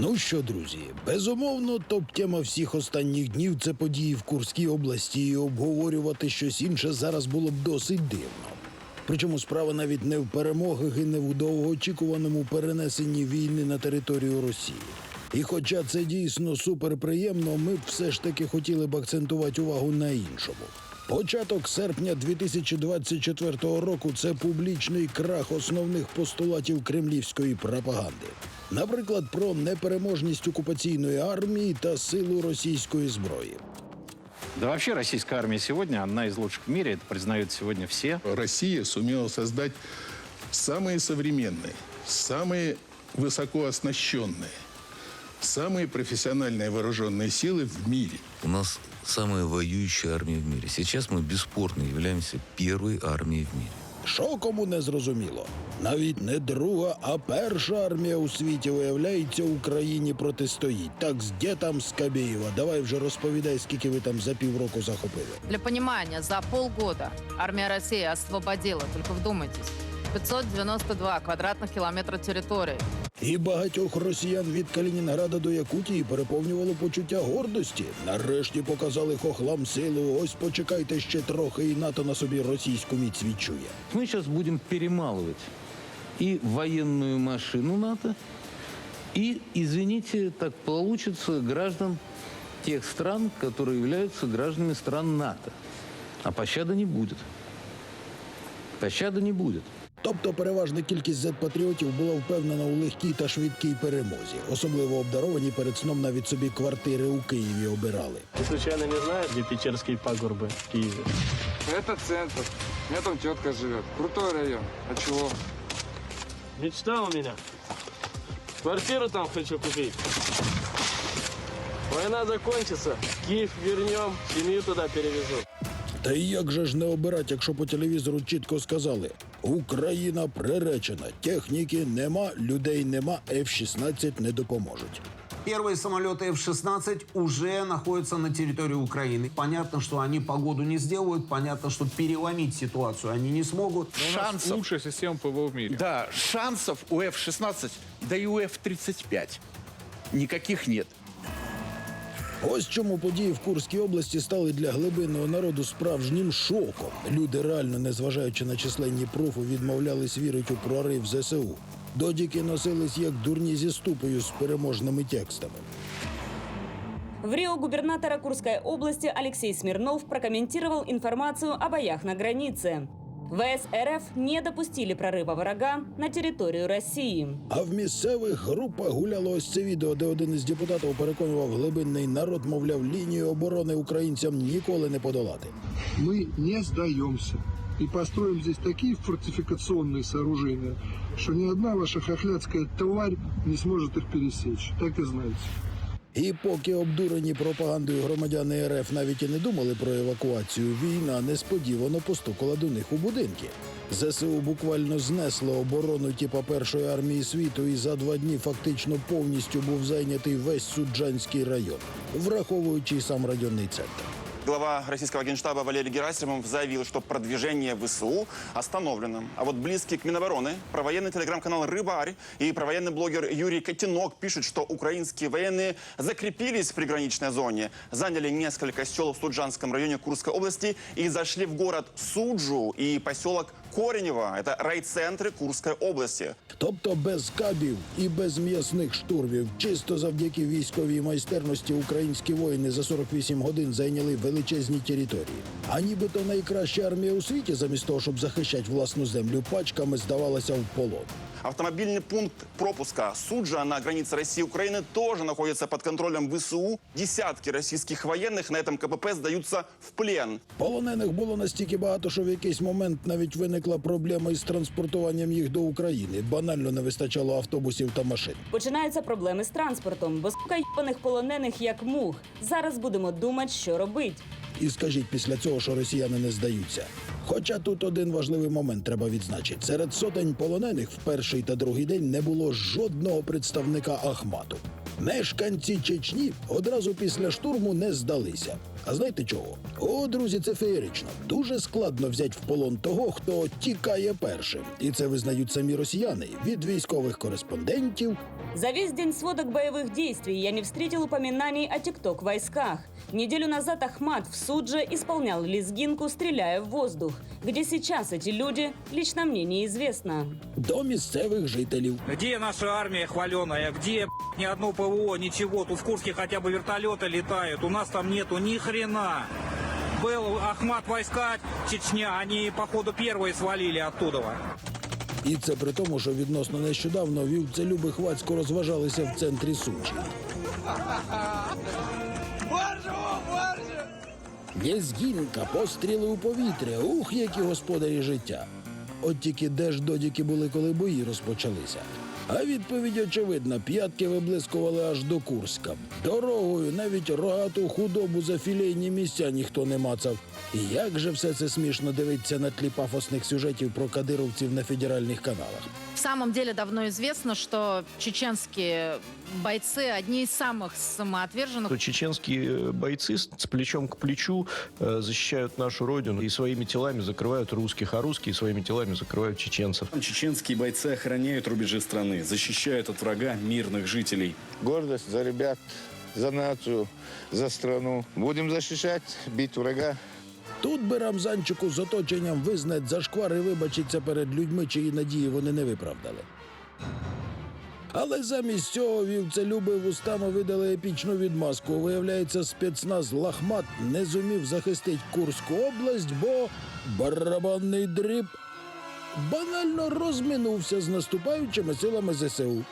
Ну що, друзі, безумовно, топ-тема всіх останніх днів це події в Курській області, і обговорювати щось інше зараз було б досить дивно. Причому справа навіть не в перемогах і не в довгоочікуваному перенесенні війни на територію Росії. І хоча це дійсно суперприємно, ми б все ж таки хотіли б акцентувати увагу на іншому. Початок серпня 2024 року це публічний крах основних постулатів кремлівської пропаганди. Наприклад, про непереможність окупаційної армії та силу російської зброї. Да вообще российская армия сегодня одна из лучших в мире, это признают сегодня все. Россия сумела создать самые современные, самые высоко оснащенные, самые профессиональные вооруженные силы в мире. У нас самая воюющая армия в мире. Сейчас мы бесспорно являемся первой армией в мире. Що кому не зрозуміло? Навіть не друга, а перша армія у світі, виявляється, Україні протистоїть. Так з де там Скабєєва? Давай вже розповідай, скільки ви там за півроку захопили. Для понімання за полгода армія Росії освободила, тільки вдумайтесь, 592 квадратних кілометра территории. І багатьох росіян від Калінінграда до Якутії переповнювало почуття гордості. Нарешті показали хохлам силу. Ось почекайте ще трохи, і НАТО на собі російську міць відчує. Мы сейчас будем перемалывать и военную машину НАТО, и, извините, так получится, граждан тех стран, которые являются гражданами стран НАТО. А пощады не будет. Пощады не будет. Тобто переважна кількість зет-патріотів була впевнена у легкій та швидкій перемозі. Особливо обдаровані перед сном навіть собі квартири у Києві обирали. Ты случайно не знаешь, где Печерские пагорбы в Киеве? Это центр. У меня там тетка живет. Крутой район. А чего? Мечта у меня. Квартиру там хочу купить. Война закончится, Киев вернем, семью туда перевезу. Та і як же ж не обирати, якщо по телевізору чітко сказали: Україна приречена, техніки нема, людей нема, F-16 не допоможуть. Первые самолеты F-16 уже находятся на территории Украины. Понятно, что они погоду не сделают, понятно, что переломить ситуацию они не смогут. шансов. Лучшая система ПВО в мире. Да, шансов у F-16, да и у F-35 никаких нет. Ось чому події в Курській області стали для глибинного народу справжнім шоком. Люди реально, незважаючи на численні пруфи, відмовлялись вірити у прорив ЗСУ. Додіки носились як дурні зі ступою з переможними текстами. В Рио губернатора Курской области Алексей Смирнов прокомментировал информацию о боях на границе. ВС РФ не допустили прорыва врага на территорию России. А в місцевих групах гуляло ось це відео, де один із депутатів переконував глибинний народ, мовляв, лінію оборони українцям ніколи не подолати. мы не сдаемся и построим здесь такие фортификационные сооружения, что ни одна ваша хохлядская тварь не сможет их пересечь. Так и знайте. І поки обдурені пропагандою громадяни РФ навіть і не думали про евакуацію, війна несподівано постукала до них у будинки. ЗСУ буквально знесло оборону типа першої армії світу, і за два дні фактично повністю був зайнятий весь суджанський район, враховуючи сам районний центр. Глава российского генштаба Валерий Герасимов заявил, что продвижение ВСУ остановлено. А вот близкий к Минобороны, провоенный телеграм-канал «Рыбарь» и провоенный блогер Юрий Котенок пишут, что украинские военные закрепились в приграничной зоне, заняли несколько сел в Суджанском районе Курской области и зашли в город Суджу и поселок Коренево. Это райцентры Курской области. Тобто без кабів і без м'ясних штурмів, чисто завдяки військовій майстерності українські воїни за 48 годин зайняли величезні території. А нібито найкраща армія у світі, замість того, щоб захищати власну землю пачками, здавалася в полон. Автомобильный пункт пропуска Суджа на границе России и Украины тоже находится под контролем ВСУ. Десятки российских военных на этом КПП сдаются в плен. Полонених було настільки багато, що в якийсь момент навіть виникла проблема із транспортуванням їх до України. Банально не вистачало автобусів та машин. Починаються проблеми з транспортом, бо сука йобаних полонених як мух. Зараз будемо думати, що робить. І скажіть після цього, що росіяни не здаються. Хоча тут один важливий момент треба відзначити: серед сотень полонених в перший та другий день не було жодного представника Ахмату. Мешканці Чечні одразу після штурму не здалися. А знаєте чого? О, друзі, це феєрично. Дуже складно взяти в полон того, хто тікає першим. І це визнають самі росіяни від військових кореспондентів За весь день сводок боевых действий я не встретил упоминаний о ТикТок-войсках. Неделю назад Ахмат в Судже исполнял лезгинку, стреляя в воздух. Где сейчас эти люди, лично мне неизвестно. до місцевих жителів. Где наша армия хваленая? Где б***ь, ни одно ПВО, ничего? Тут в Курске хотя бы вертолеты летают. У нас там нету ни хрена. Был Ахмат войска Чечня, они, походу, первые свалили оттуда. І це при тому, що відносно нещодавно вівцелюби хвацько розважалися в центрі Сучі. Лєзгінка, постріли у повітря, ух, які господарі життя. От тільки де ж додіки були, коли бої розпочалися. А відповідь очевидна, п'ятки виблискували аж до Курська. Дорогою навіть рогату худобу за філейні місця ніхто не мацав. І як же все це смішно дивиться на тлі пафосних сюжетів про кадировців на федеральних каналах. В самом деле давно известно, что чеченские бойцы одни из самых самоотверженных. Чеченские бойцы с с плечом к плечу э, защищают нашу родину и своими телами закрывают русских, а русские своими телами закрывают чеченцев. Чеченские бойцы охраняют рубежи страны, защищают от врага мирных жителей. Гордость за ребят, за нацию, за страну. Будем защищать, бить врага. Тут би Рамзанчику з оточенням визнать зашквар і вибачиться перед людьми, чиї надії вони не виправдали. Але замість цього вівцелюби вустами видали епічну відмазку. Виявляється, спецназ Лахмат не зумів захистити Курську область, бо барабанний дріб банально розминувся з наступаючими силами ЗСУ.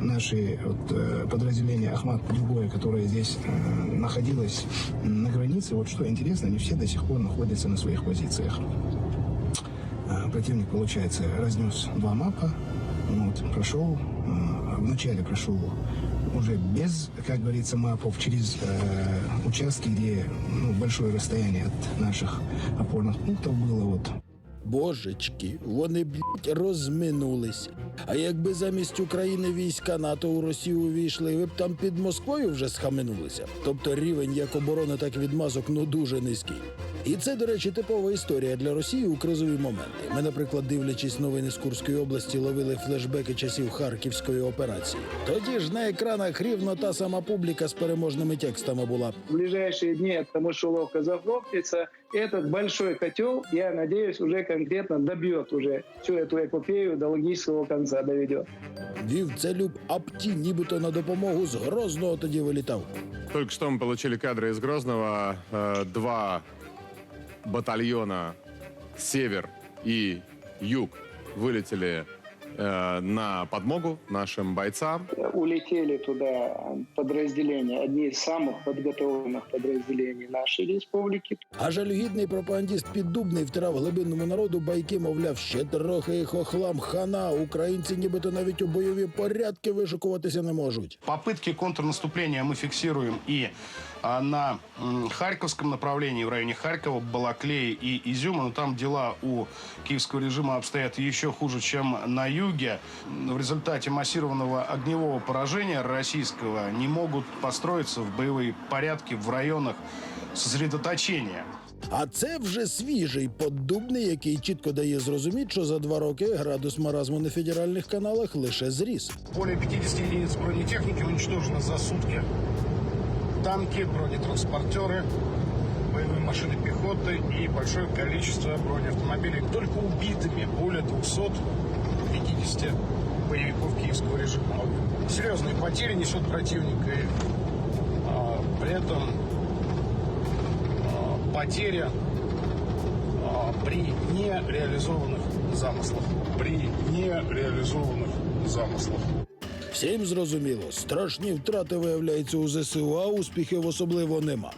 Наши вот, э, подразделения Ахмат другое, которое здесь э, находилось на границе, вот что интересно, они все до сих пор находятся на своих позициях. Э, Противник, получается, разнес два мапа, вот, прошел, вначале прошел уже без, как говорится, мапов, через э, участки, где ну, большое расстояние от наших опорных пунктов было. Вот. Божечки, вони блядь, розминулись. А якби замість України війська НАТО у Росію увійшли, ви б там під Москвою вже схаменулися. Тобто рівень як оборони, так і відмазок ну дуже низький. І це, до речі, типова історія для Росії у кризові моменти. Ми, наприклад, дивлячись новини з Курської області, ловили флешбеки часів Харківської операції. Тоді ж на екранах рівно та сама публіка з переможними текстами була. В ближайшие дни эта мышеловка захлопнется. Этот большой котел, я надеюсь, уже конкретно добьет уже всю эту эпопею до логического конца доведет. Вівцелюб Апті, нібито на допомогу з Грозного тоді вилітав. Только что мы получили кадры из Грозного. Э, Два батальона «Север» и «Юг» вылетели э, на подмогу нашим бойцам. Улетели туда подразделения, одни из самых подготовленных подразделений нашей республики. А жалюгідний пропагандіст Піддубний втирав глибинному народу байки, мовляв, ще трохи і хохлам хана. Українці нібито навіть у бойові порядки вишукуватися не можуть. Попытки контрнаступления мы фиксируем и а, на Харьковском направлении, в районе Харькова, Балаклеи и Изюма. Но там дела у киевского режима обстоят еще хуже, чем на юге. В результате массированного огневого поражения российского не могут построиться в боевые порядки в районах сосредоточения. А це вже свіжий поддубний, який чітко дає зрозуміти, що за два роки градус маразму на федеральних каналах лише зріс. Более 50 единиц бронетехники уничтожено за сутки. Танки, бронетранспортеры, боевые машины пехоты и большое количество бронеавтомобилей. Только убитыми более 250 боевиков киевского режима. Серьезные потери несет противник. И а, при этом а, потеря а, при нереализованных замыслах. При нереализованных замыслах. Всім зрозуміло, страшні втрати виявляються у ЗСУ, а успіхів особливо нема.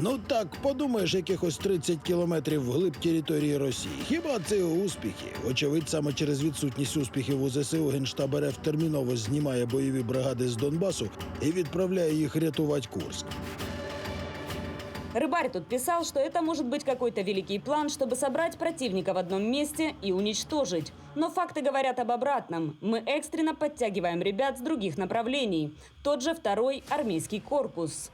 Ну так, подумаєш, якихось 30 кілометрів вглиб території Росії. Хіба це успіхи? Очевидь, саме через відсутність успіхів у ЗСУ Генштаб РФ терміново знімає бойові бригади з Донбасу і відправляє їх рятувати Курск. Рыбарь тут писал, что это может быть какой-то великий план, чтобы собрать противника в одном месте и уничтожить. Но факты говорят об обратном. Мы экстренно подтягиваем ребят с других направлений. Тот же второй армейский корпус.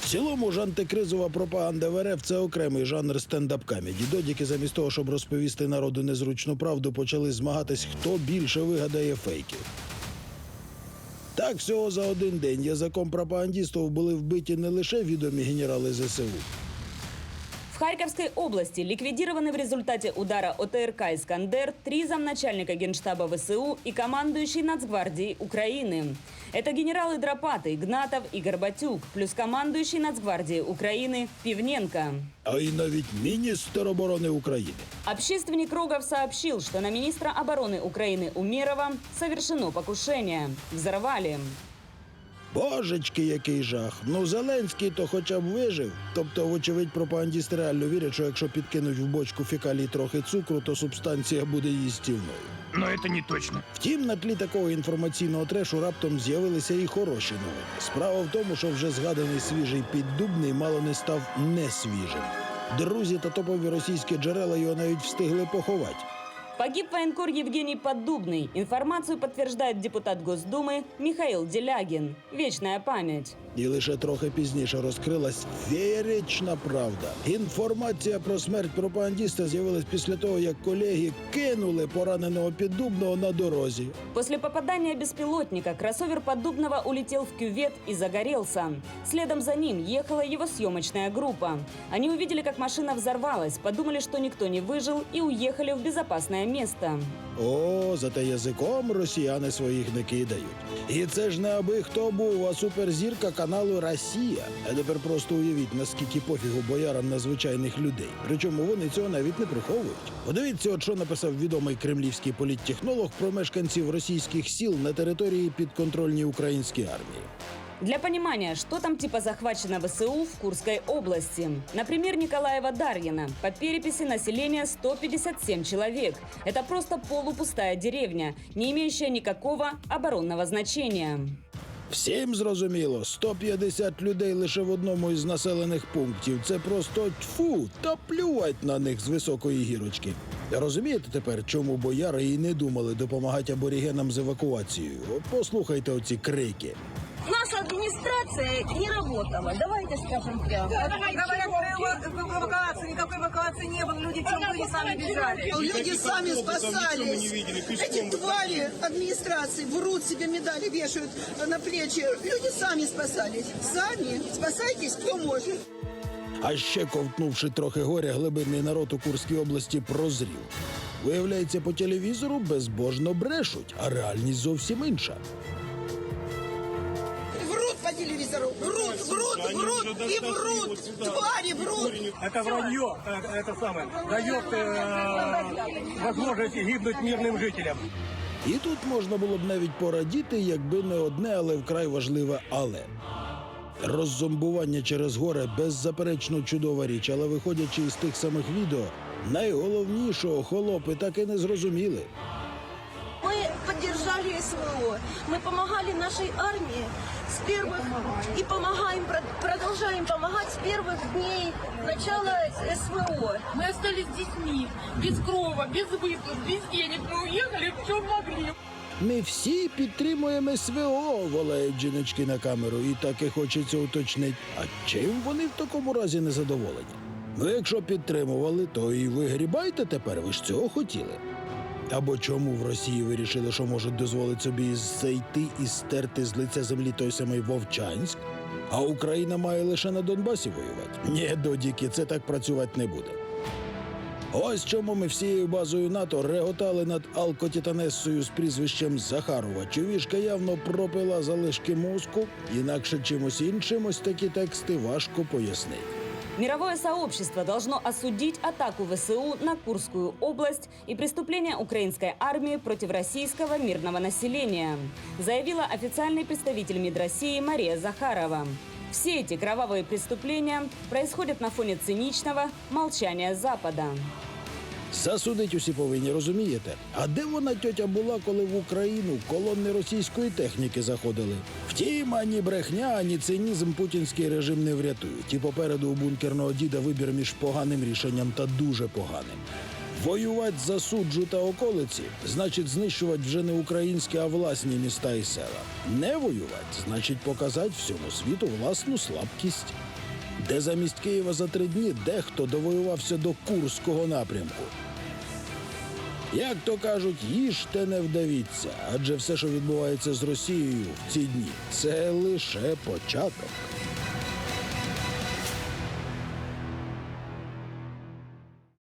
В цілому ж антикризова пропаганда в РФ – це окремий жанр стендап-камеді. Додіки замість того, щоб розповісти народу незручну правду, почали змагатись, хто більше вигадає фейків. Так, всього за один день язиком пропагандістів були вбиті не лише відомі генерали ЗСУ, Харьковской области ликвидированы в результате удара ОТРК «Искандер» три замначальника генштаба ВСУ и командующий Нацгвардией Украины. Это генералы Дропаты, Игнатов и Горбатюк, плюс командующий Нацгвардией Украины Пивненко. а й навіть міністр оборони України. Общественник Рогов сообщил, что на министра обороны Украины Умерова совершено покушение. Взорвали. Божечки, який жах. Ну, Зеленський то хоча б вижив. Тобто, вочевидь, пропагандісти реально вірять, що якщо підкинуть в бочку фекалій трохи цукру, то субстанція буде їстівною. Но это не точно. Втім, на тлі такого інформаційного трешу раптом з'явилися і хороші новини. Справа в тому, що вже згаданий свіжий піддубний мало не став несвіжим. Друзі та топові російські джерела його навіть встигли поховати. Погиб военкор Евгений Поддубный. Информацию подтверждает депутат Госдумы Михаил Делягин. Вечная память. І лише трохи пізніше розкрилась феєрична правда. Інформація про смерть пропагандіста з'явилась після того, як колеги кинули пораненого піддубного на дорозі. После попадания беспилотника кроссовер Поддубного улетел в кювет и загорелся. Следом за ним ехала его съемочная группа. Они увидели, как машина взорвалась, подумали, что никто не выжил и уехали в безопасное Место. О, зате язиком росіяни своїх не кидають. І це ж не аби хто був, а суперзірка каналу Росія. А тепер просто уявіть, наскільки пофігу боярам на звичайних людей. Причому вони цього навіть не приховують. Подивіться, от що написав відомий кремлівський політтехнолог про мешканців російських сіл на території підконтрольній українській армії. Для понимания, что там типа захвачено ВСУ в Курской области. Например, Николаева Дарьина. По переписи населения 157 человек. Это просто полупустая деревня, не имеющая никакого оборонного значения. Всім зрозуміло, 150 людей лише в одному із населених пунктів. Це просто тьфу, та плювать на них з високої гірочки. Розумієте тепер, чому бояри і не думали допомагати аборігенам з евакуацією? Послухайте оці крики Наша администрация не работала. Давайте скажем прямо. Говорят, эвакуации, никакой эвакуации не было. Люди в чем были, сами бежали. Люди сами спасались. Эти твари администрации врут себе медали, вешают на плечи. Люди сами спасались. Сами. Спасайтесь, кто может. А ще ковтнувши трохи горя, глибинний народ у Курській області прозрів. Виявляється, по телевізору безбожно брешуть, а реальність зовсім інша. Врут по телевизору. Врут, врут, врут и врут. Твари врут. Это вранье, э, это самое, дает э, возможность гибнуть мирным жителям. І тут можна було б навіть порадіти, якби не одне, але вкрай важливе але. Роззомбування через горе беззаперечно чудова річ, але виходячи із тих самих відео, найголовнішого холопи так і не зрозуміли. Мы поддержали СВО. Мы помогали нашей армии с первых и помогаем, прод- продолжаем помогать с первых дней начала СВО. Мы остались с детьми, без крова, без выплат, без денег. Мы уехали, в чем могли. Ми всі підтримуємо СВО, волають жіночки на камеру, і так і хочеться уточнити. А чим вони в такому разі не задоволені? Ну, якщо підтримували, то і вигрібайте тепер, ви ж цього хотіли. Або чому в Росії вирішили, що можуть дозволити собі зайти і стерти з лиця землі той самий Вовчанськ, а Україна має лише на Донбасі воювати? Ні, додіки, це так працювати не буде. Ось чому ми всією базою НАТО реготали над алкотітанесою з прізвищем Захарова. Човішка явно пропила залишки мозку, інакше чимось іншим ось такі тексти важко пояснити. Мировое сообщество должно осудить атаку ВСУ на Курскую область и преступления украинской армии против российского мирного населения, заявила официальный представитель МИД России Мария Захарова. Все эти кровавые преступления происходят на фоне циничного молчания Запада. Засудить усі повинні, розумієте? А де вона тьотя була, коли в Україну колонни російської техніки заходили? Втім, ані брехня, ані цинізм путінський режим не врятують. І попереду у бункерного діда вибір між поганим рішенням та дуже поганим. Воювати за суджу та околиці значить знищувати вже не українські, а власні міста і села. Не воювати значить показати всьому світу власну слабкість. Де замість Києва за три дні дехто довоювався до Курського напрямку. Як то кажуть, їжте не вдавіться, адже все, що відбувається з Росією в ці дні, це лише початок.